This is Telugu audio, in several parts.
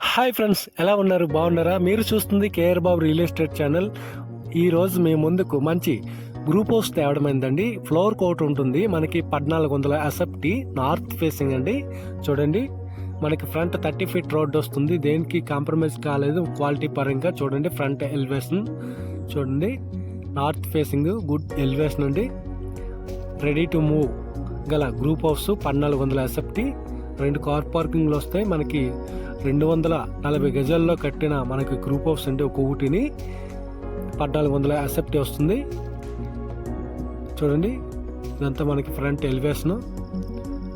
హాయ్ ఫ్రెండ్స్ ఎలా ఉన్నారు? బాగున్నారా? మీరు చూస్తుంది KR Babu real estate channel. ఈ రోజు మీ ముందుకు మంచి గ్రూప్ హౌస్ తేవడమైందండి ఫ్లోర్ కోట్ ఉంటుంది. మనకి పద్నాలుగు వందల అసెప్టీ నార్త్ ఫేసింగ్ అండి. చూడండి. మనకి ఫ్రంట్ థర్టీ ఫీట్ రోడ్ వస్తుంది. దేనికి కాంప్రమైజ్ కాలేదు. క్వాలిటీ పరంగా చూడండి. ఫ్రంట్ ఎలివేషన్ చూడండి. నార్త్ ఫేసింగ్ గుడ్ ఎలివేషన్ అండి. రెడీ టు మూవ్ గల గ్రూప్ హౌస్ పద్నాలుగు వందల అసెప్టీ రెండు కార్ పార్కింగ్లు వస్తాయి. మనకి రెండు వందల నలభై గజాల్లో కట్టిన మనకి గ్రూప్ హౌస్ అంటే ఒక పద్నాలుగు వందల యాసెప్ట్ వస్తుంది. చూడండి ఇదంతా మనకి ఫ్రంట్ ఎలివేషను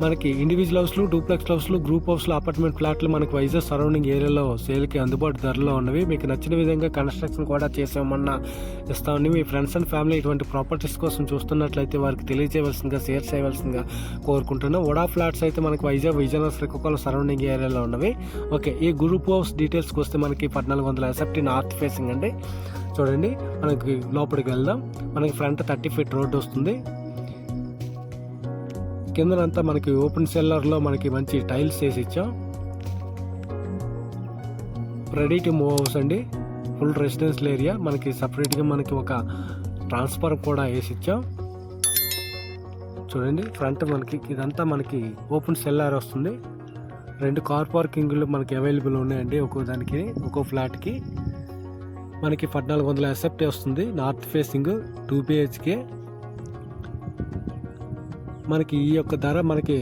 మనకి ఇండివిజువల్ హౌస్లు డూప్లెక్స్ హౌస్లు గ్రూప్ హౌస్లు అపార్ట్మెంట్ ఫ్లాట్లు మనకి వైజాగ్ సరౌండింగ్ ఏరియాలో సేల్కి అందుబాటు ధరలో ఉన్నవి. మీకు నచ్చిన విధంగా కన్స్ట్రక్షన్ కూడా చేసామన్నా ఇస్తామని మీ ఫ్రెండ్స్ అండ్ ఫ్యామిలీ ఇటువంటి ప్రాపర్టీస్ కోసం చూస్తున్నట్లయితే వారికి తెలియజేయవలసిందిగా షేర్ చేయవలసిందిగా కోరుకుంటున్నాం. వడా ఫ్లాట్స్ అయితే మనకి వైజాగ్ విజయనగరం శ్రీకాకుళం సరౌండింగ్ ఏరియాలో ఉన్నవి. ఓకే ఈ గ్రూప్ హౌస్ డీటెయిల్స్కి వస్తే మనకి పద్నాలుగు వందల ఎసెప్టీ నార్త్ ఫేసింగ్ అండి. చూడండి మనకి లోపలికి వెళ్దాం. మనకి ఫ్రంట్ థర్టీ ఫీట్ రోడ్ వస్తుంది. కిందనంతా మనకి ఓపెన్ సెల్లర్లో మనకి మంచి టైల్స్ వేసి ఇచ్చాం. రెడీ టు మూవ్ హౌస్ అండి. ఫుల్ రెసిడెన్షియల్ ఏరియా మనకి సపరేట్గా మనకి ఒక ట్రాన్స్ఫర్ కూడా వేసి ఇచ్చాం. చూడండి ఫ్రంట్ మనకి ఇదంతా మనకి ఓపెన్ సెల్లార్ వస్తుంది. రెండు కార్ పార్కింగ్లు మనకి అవైలబుల్ ఉన్నాయండి ఒక్కో దానికి ఒక్కో ఫ్లాట్కి మనకి పద్నాలుగు వందల ఎసెప్టీ వస్తుంది. నార్త్ ఫేసింగ్ టూ బిహెచ్కే మనకి ఈ యొక్క ధర మనకి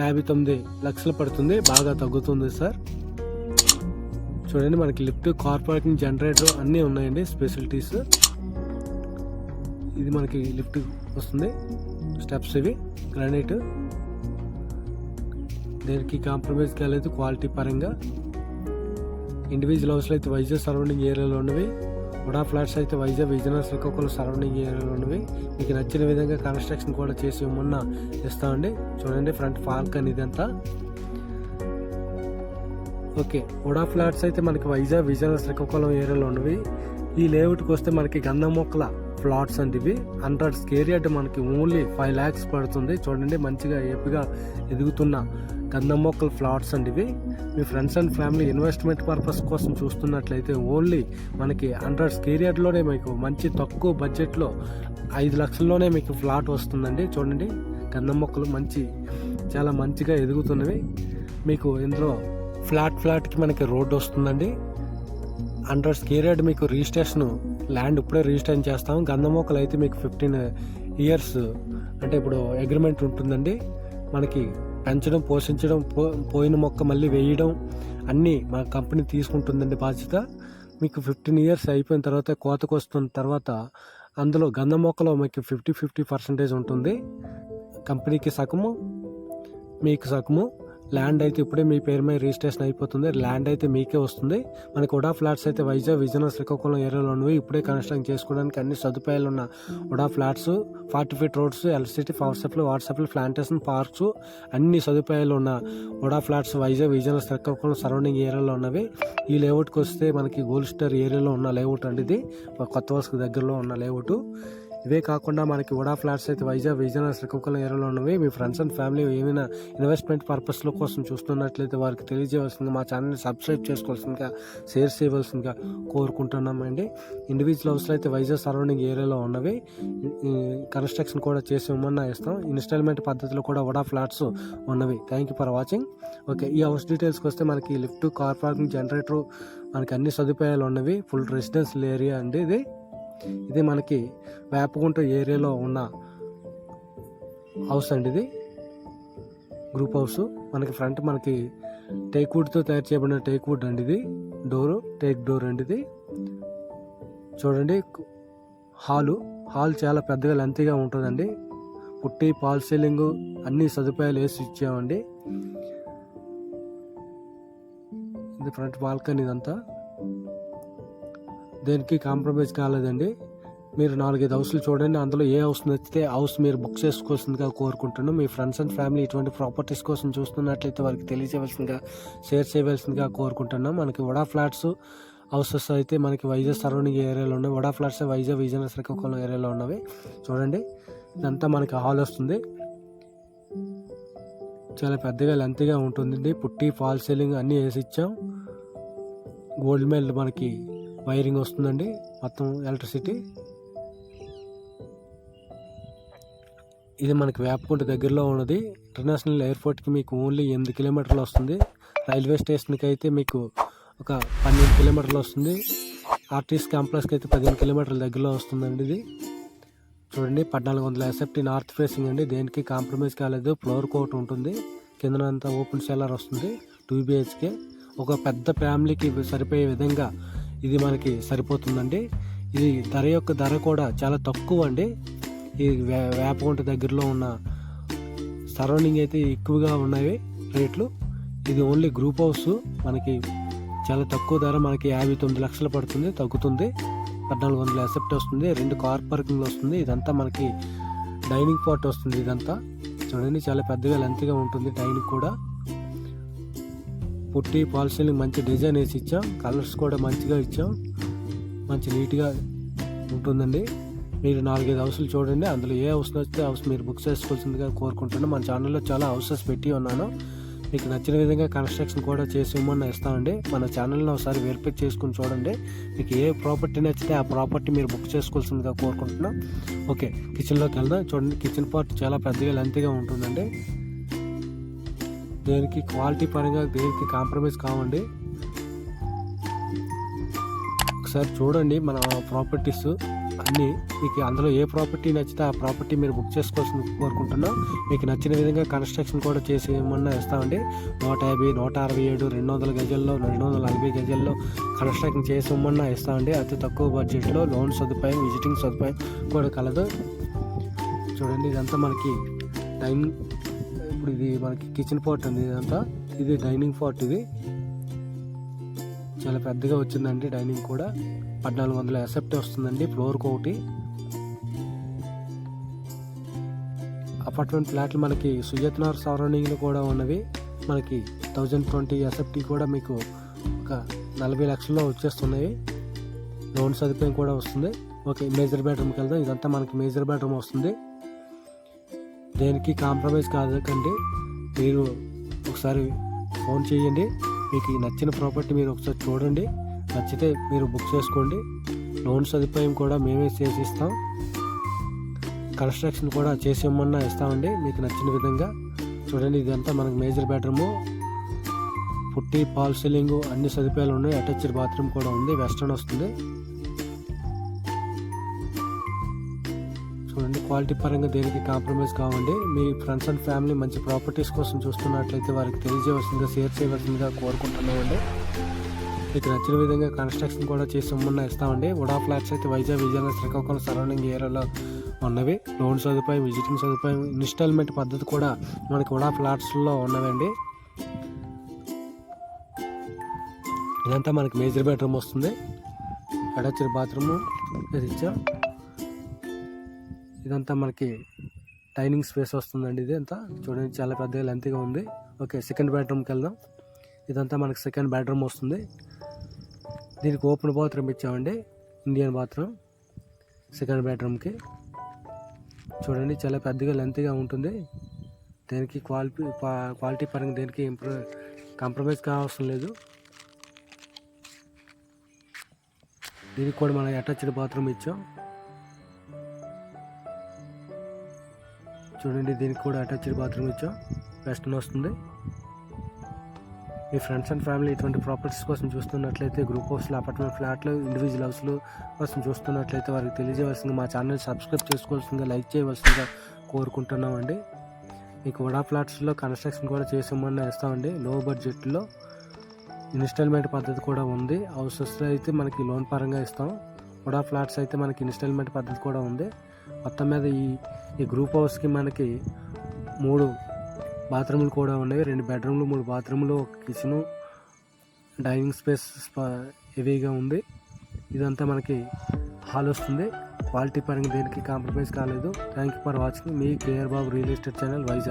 యాభై తొమ్మిది లక్షలు పడుతుంది బాగా తగ్గుతుంది సార్. చూడండి మనకి లిఫ్ట్ కార్ పార్కింగ్ జనరేటర్ అన్నీ ఉన్నాయండి స్పెషలిటీస్. ఇది మనకి లిఫ్ట్ వస్తుంది స్టెప్స్ ఇవి గ్రానైట్. దేనికి కాంప్రమైజ్ కాలేదు క్వాలిటీ పరంగా. ఇండివిజువల్ హౌస్లో అయితే వైజాగ్ సరౌండింగ్ ఏరియాలో ఉన్నవి. ఉడా ఫ్లాట్స్ అయితే వైజాగ్ విజయనగరం శ్రీకాకుళం సరౌండింగ్ ఏరియాలో ఉన్నవి. మీకు నచ్చిన విధంగా కన్స్ట్రక్షన్ కూడా చేసి మొన్న ఇస్తామండి చూడండి ఫ్రంట్ ఫాల్కన్ ఇదంతా. ఓకే ఉడా ఫ్లాట్స్ అయితే మనకి వైజాగ్ విజయనగరం శ్రీకాకుళం ఏరియాలో ఉన్నవి. ఈ లేఅవుట్కి వస్తే మనకి గంధం మొక్కల ప్లాట్స్ అండి ఇవి. హండ్రెడ్ స్కేర్ యార్డ్ మనకి ఓన్లీ ఫైవ్ ల్యాక్స్ పడుతుంది. చూడండి మంచిగా ఏపుగా ఎదుగుతున్న గంధం మొక్కల ఫ్లాట్స్ అండి ఇవి. మీ friends and family investment purpose కోసం చూస్తున్నట్లయితే ఓన్లీ మనకి హండ్రెడ్ స్కేర్ యార్డ్లోనే మీకు మంచి తక్కువ బడ్జెట్లో ఐదు లక్షల్లోనే మీకు ఫ్లాట్ వస్తుందండి. చూడండి గంధం మొక్కలు మంచి చాలా మంచిగా ఎదుగుతున్నవి. మీకు ఇందులో ఫ్లాట్ ఫ్లాట్కి మనకి రోడ్డు వస్తుందండి. హండ్రెడ్ స్కేర్ యార్డ్ మీకు రిజిస్ట్రేషన్ ల్యాండ్ ఇప్పుడే రిజిస్ట్రేషన్ చేస్తాం. గంధం మొక్కలు అయితే మీకు ఫిఫ్టీన్ ఇయర్స్ అంటే ఇప్పుడు అగ్రిమెంట్ ఉంటుందండి. మనకి పెంచడం పోషించడం పో పోయిన మొక్క మళ్ళీ వేయడం అన్నీ మా కంపెనీ తీసుకుంటుందండి బాధ్యత. మీకు ఫిఫ్టీన్ ఇయర్స్ అయిపోయిన తర్వాత కోతకు వస్తున్న తర్వాత అందులో గంధం మొక్కలో మీకు ఫిఫ్టీ ఫిఫ్టీ పర్సెంటేజ్ ఉంటుంది. కంపెనీకి సగము మీకు సగము ల్యాండ్ అయితే ఇప్పుడే మీ పేరు మీద రిజిస్ట్రేషన్ అయిపోతుంది. ల్యాండ్ అయితే మీకే వస్తుంది. మనకి ఉడా ఫ్లాట్స్ అయితే వైజాగ్ విజయనగరం శ్రీకాకుళం ఏరియాలో ఉన్నవి. ఇప్పుడే కన్స్ట్రక్ట్ చేసుకోవడానికి అన్ని సదుపాయాలు ఉన్న VUDA flats forty feet roads electricity power supply water supply plantation parks అన్ని సదుపాయాలు ఉన్న ఉడా ఫ్లాట్స్ వైజాగ్ విజయనగరం శ్రీకాకుళం సరౌండింగ్ ఏరియాలో ఉన్నవి. ఈ లేఅవుట్కి వస్తే మనకి గోల్డ్ స్టార్ ఏరియాలో ఉన్న లేఅవుట్ అండి ఇది. కొత్త వలసకు దగ్గరలో ఉన్న లేఅవుట్ ఇవే కాకుండా మనకి వడా ఫ్లాట్స్ అయితే వైజాగ్ విజయనగరం శ్రీకాకుళం ఏరియాలో ఉన్నవి. మీ ఫ్రెండ్స్ అండ్ ఫ్యామిలీ ఏమైనా ఇన్వెస్ట్మెంట్ పర్పస్ల కోసం చూస్తున్నట్లయితే వారికి తెలియజేయవలసింది మా ఛానల్ని సబ్స్క్రైబ్ చేసుకోవాల్సిందిగా షేర్ చేయవలసిందిగా కోరుకుంటున్నామండి. ఇండివిజువల్ హౌస్లో అయితే వైజాగ్ సరౌండింగ్ ఏరియాలో ఉన్నవి. కన్స్ట్రక్షన్ కూడా చేసి ఇవ్వమన్నా ఇస్తాం. ఇన్స్టాల్మెంట్ పద్ధతిలో కూడా వడా ఫ్లాట్స్ ఉన్నవి. Thank you for watching okay ఈ హౌస్ డీటెయిల్స్కి వస్తే మనకి లిఫ్ట్ కార్ పార్కింగ్ జనరేటర్ మనకి అన్ని సదుపాయాలు ఉన్నవి. ఫుల్ రెసిడెన్షియల్ ఏరియా అండి ఇది. ఇది మనకి వేపగుంట ఏరియాలో ఉన్న హౌస్ అండి ఇది. గ్రూప్ హౌస్ మనకి ఫ్రంట్ మనకి టేక్ వుడ్తో తయారు చేయబడిన టేక్ వుడ్ అండి ఇది. డోరు టేక్ డోర్ అండి ఇది. చూడండి హాలు హాల్ చాలా పెద్దగా లెంతీగా ఉంటుందండి. పుట్టి పాల్ సీలింగ్ అన్ని సదుపాయాలు వేసి ఇచ్చామండి. ఇది ఫ్రంట్ బాల్కనీ ఇదంతా. దేనికి కాంప్రమైజ్ కాలేదండి. మీరు నాలుగైదు హౌస్లు చూడండి అందులో ఏ హౌస్ నచ్చితే హౌస్ మీరు బుక్ చేసుకోవాల్సిందిగా కోరుకుంటున్నాను మీ ఫ్రెండ్స్ అండ్ ఫ్యామిలీ ఇటువంటి ప్రాపర్టీస్ కోసం చూస్తున్నట్లయితే వారికి తెలియజేయవలసిందిగా షేర్ చేయవలసిందిగా కోరుకుంటున్నాం. మనకి వడా ఫ్లాట్స్ హౌసెస్ అయితే మనకి వైజాగ్ సరౌండింగ్ ఏరియాలో ఉన్నాయి. వడా ఫ్లాట్స్ వైజాగ్ విజయనగర శ్రీకాకుళం ఏరియాలో ఉన్నవి. చూడండి ఇదంతా మనకి హాల్ వస్తుంది. చాలా పెద్దగా లెంత్గా ఉంటుందండి. పుట్టి ఫాల్ సీలింగ్ అన్నీ వేసి ఇచ్చాం. గోల్డ్ మెల్ మనకి వైరింగ్ వస్తుందండి. మొత్తం ఎలక్ట్రిసిటీ. ఇది మనకి వేపకుంట దగ్గరలో ఉన్నది. ఇంటర్నేషనల్ ఎయిర్పోర్ట్కి మీకు ఓన్లీ ఎనిమిది కిలోమీటర్లు వస్తుంది. రైల్వే స్టేషన్కి అయితే మీకు ఒక పన్నెండు కిలోమీటర్లు వస్తుంది. ఆర్టీసీ కాంప్లెక్స్కి అయితే పదిహేను కిలోమీటర్ల దగ్గరలో వస్తుందండి ఇది. చూడండి పద్నాలుగు వందల ఎస్ఎఫ్టీ నార్త్ ఫేసింగ్ అండి. దేనికి కాంప్రమైజ్ కాలేదు. ఫ్లోర్ కోట్ ఉంటుంది. కిందనంతా ఓపెన్ సెల్లర్ వస్తుంది. Two BHK. ఒక పెద్ద ఫ్యామిలీకి సరిపోయే విధంగా ఇది మనకి సరిపోతుందండి. ఇది ధర యొక్క ధర కూడా చాలా తక్కువ అండి. ఈ వే వేపగుంట దగ్గరలో ఉన్న సరౌండింగ్ అయితే ఎక్కువగా ఉన్నాయి రేట్లు. ఇది ఓన్లీ గ్రూప్ హౌస్. మనకి చాలా తక్కువ ధర మనకి యాభై తొమ్మిది లక్షలు పడుతుంది తగ్గుతుంది. పద్నాలుగు వందల ఎసెప్ట్ వస్తుంది రెండు కార్ పార్కింగ్లు వస్తుంది. ఇదంతా మనకి డైనింగ్ పార్ట్ వస్తుంది ఇదంతా. చూడండి చాలా పెద్దగా లెంత్గా ఉంటుంది డైనింగ్ కూడా. పుట్టి పాలసీని మంచి డిజైన్ వేసి ఇచ్చాం. కలర్స్ కూడా మంచిగా ఇచ్చాం. మంచి నీట్గా ఉంటుందండి. మీరు నాలుగైదు హౌస్లు చూడండి. అందులో ఏ హౌస్ నచ్చితే హౌస్ మీరు బుక్ చేసుకోవాల్సిందిగా కోరుకుంటున్నాను. మన ఛానల్లో చాలా హౌసెస్ పెట్టి ఉన్నాను. మీకు నచ్చిన విధంగా కన్స్ట్రక్షన్ కూడా చేసి ఇవ్వమని ఇస్తామండి మన ఛానల్ని ఒకసారి వెరిఫై చేసుకుని చూడండి. మీకు ఏ ప్రాపర్టీ నచ్చితే ఆ ప్రాపర్టీ మీరు బుక్ చేసుకోవాల్సిందిగా కోరుకుంటున్నాం ఓకే కిచెన్లోకి వెళ్దాం. చూడండి కిచెన్ పార్ట్ చాలా పెద్దగా లెంత్గా ఉంటుందండి. దేనికి క్వాలిటీ పరంగా దేనికి కాంప్రమైజ్ కావండి. ఒకసారి చూడండి మన ప్రాపర్టీస్ అన్నీ. మీకు అందులో ఏ ప్రాపర్టీ నచ్చితే ఆ ప్రాపర్టీ మీరు బుక్ చేసుకోవాల్సి కోరుకుంటున్నాం. మీకు నచ్చిన విధంగా కన్స్ట్రక్షన్ కూడా చేసి ఏమన్నా ఇస్తామండి. నూట యాభై నూట అరవై ఏడు రెండు వందల గజల్లో రెండు వందల నలభై గజల్లో కన్స్ట్రక్షన్ చేసి ఇవ్వమన్నా ఇస్తామండి. అతి తక్కువ బడ్జెట్లో లోన్ సదుపాయం విజిటింగ్ సదుపాయం కూడా కలదు. చూడండి ఇదంతా మనకి టైం ఇప్పుడు ఇది మనకి కిచెన్ పార్ట్ ఉంది ఇదంతా ఇది డైనింగ్ పార్ట్ ఇది. చాలా పెద్దగా వచ్చిందండి డైనింగ్ కూడా. పద్నాలుగు వందల ఎసెప్ట్ వస్తుందండి ఫ్లోర్కి ఒకటి. అపార్ట్మెంట్ ఫ్లాట్లు మనకి సుజత్నార్ సరౌండింగ్లో కూడా ఉన్నవి. మనకి థౌజండ్ ట్వంటీ ఎస్ఎఫ్టీ కూడా మీకు ఒక నలభై లక్షల్లో వచ్చేస్తున్నాయి. లోన్ సదుపాయం కూడా వస్తుంది. ఓకే మేజర్ బెడ్రూమ్కి వెళ్దాం. ఇదంతా మనకి మేజర్ బెడ్రూమ్ వస్తుంది. దేనికి కాంప్రమైజ్ కాదకండి మీరు ఒకసారి ఫోన్ చేయండి. మీకు నచ్చిన ప్రాపర్టీ మీరు ఒకసారి చూడండి. నచ్చితే మీరు బుక్ చేసుకోండి. లోన్ సదుపాయం కూడా మేమే చేసి ఇస్తాం కన్స్ట్రక్షన్ కూడా చేసి ఇవ్వమన్నా ఇస్తామండి. మీకు నచ్చిన విధంగా. చూడండి ఇదంతా మనకు major bedroom. Putty false ceiling అన్ని సదుపాయాలు ఉన్నాయి. అటాచ్డ్ బాత్రూమ్ కూడా ఉంది. వెస్టర్న్ వస్తుంది. చూడండి. క్వాలిటీ పరంగా దేనికి కాంప్రమైజ్ కావండి. మీ ఫ్రెండ్స్ అండ్ ఫ్యామిలీ మంచి ప్రాపర్టీస్ కోసం చూస్తున్నట్లయితే వారికి తెలియజేయవలసిందిగా షేర్ చేయవలసిందిగా కోరుకుంటున్నామండి. మీకు నచ్చిన విధంగా కన్స్ట్రక్షన్ కూడా చేసి ఇమ్మన్నా ఇస్తామండి. ఉడా ఫ్లాట్స్ అయితే వైజాగ్ విజయనగరం శ్రీకాకుళం సరౌండింగ్ ఏరియాలో ఉన్నవి. లోన్ సదుపాయం విజిటింగ్ సదుపాయం ఇన్స్టాల్మెంట్ పద్ధతి కూడా మనకి ఉడా ఫ్లాట్స్లో ఉన్నవండి. ఇదంతా మనకి మేజర్ బెడ్రూమ్ వస్తుంది. అటాచ్డ్ బాత్రూమ్ ఇది ఇచ్చా ఇదంతా మనకి డైనింగ్ స్పేస్ వస్తుందండి ఇది అంతా. చూడండి చాలా పెద్దగా లెంత్గా ఉంది. ఓకే సెకండ్ బెడ్రూమ్కి వెళ్దాం. ఇదంతా మనకి సెకండ్ బెడ్రూమ్ వస్తుంది. దీనికి ఓపెన్ బాత్రూమ్ ఇచ్చామండి. ఇండియన్ బాత్రూమ్ సెకండ్ బెడ్రూమ్కి. చూడండి చాలా పెద్దగా లెంత్గా ఉంటుంది. దేనికి క్వాలిటీ క్వాలిటీ పరంగా దేనికి ఇంప్రూవ్ కాంప్రమైజ్ కావాల్సిన లేదు. దీనికి కూడా మనం అటాచ్డ్ బాత్రూమ్ ఇచ్చాం. చూడండి దీనికి కూడా అటాచ్డ్ బాత్రూమ్ ఇచ్చా. వెస్ట్రన్ వస్తుంది. మీ ఫ్రెండ్స్ అండ్ ఫ్యామిలీ ఇటువంటి ప్రాపర్టీస్ కోసం చూస్తున్నట్లయితే గ్రూప్ హౌస్లు అపార్ట్మెంట్ ఫ్లాట్లు ఇండివిజువల్ హౌస్లు కోసం చూస్తున్నట్లయితే వారికి తెలియజేయవలసింది మా ఛానల్ సబ్స్క్రైబ్ చేసుకోవాల్సిందిగా లైక్ చేయవలసిందిగా కోరుకుంటున్నామండి. మీకు వడా ఫ్లాట్స్లో కన్స్ట్రక్షన్ కూడా చేసామని ఇస్తామండి లో బడ్జెట్లో ఇన్స్టాల్మెంట్ పద్ధతి కూడా ఉంది. హౌసెస్లో అయితే మనకి లోన్ పరంగా ఇస్తాం. వడా ఫ్లాట్స్ అయితే మనకి ఇన్స్టాల్మెంట్ పద్ధతి కూడా ఉంది. మొత్తం మీద ఈ ఈ గ్రూప్ హౌస్కి మనకి మూడు బాత్రూములు కూడా ఉన్నాయి. రెండు బెడ్రూమ్లు మూడు బాత్రూములు ఒక కిచెను డైనింగ్ స్పేస్ హెవీగా ఉంది. ఇదంతా మనకి హాల్ వస్తుంది. క్వాలిటీ పరంగా దేనికి కాంప్రమైజ్ కాలేదు. Thank you for watching. Me KR Babu real estate channel Vizag.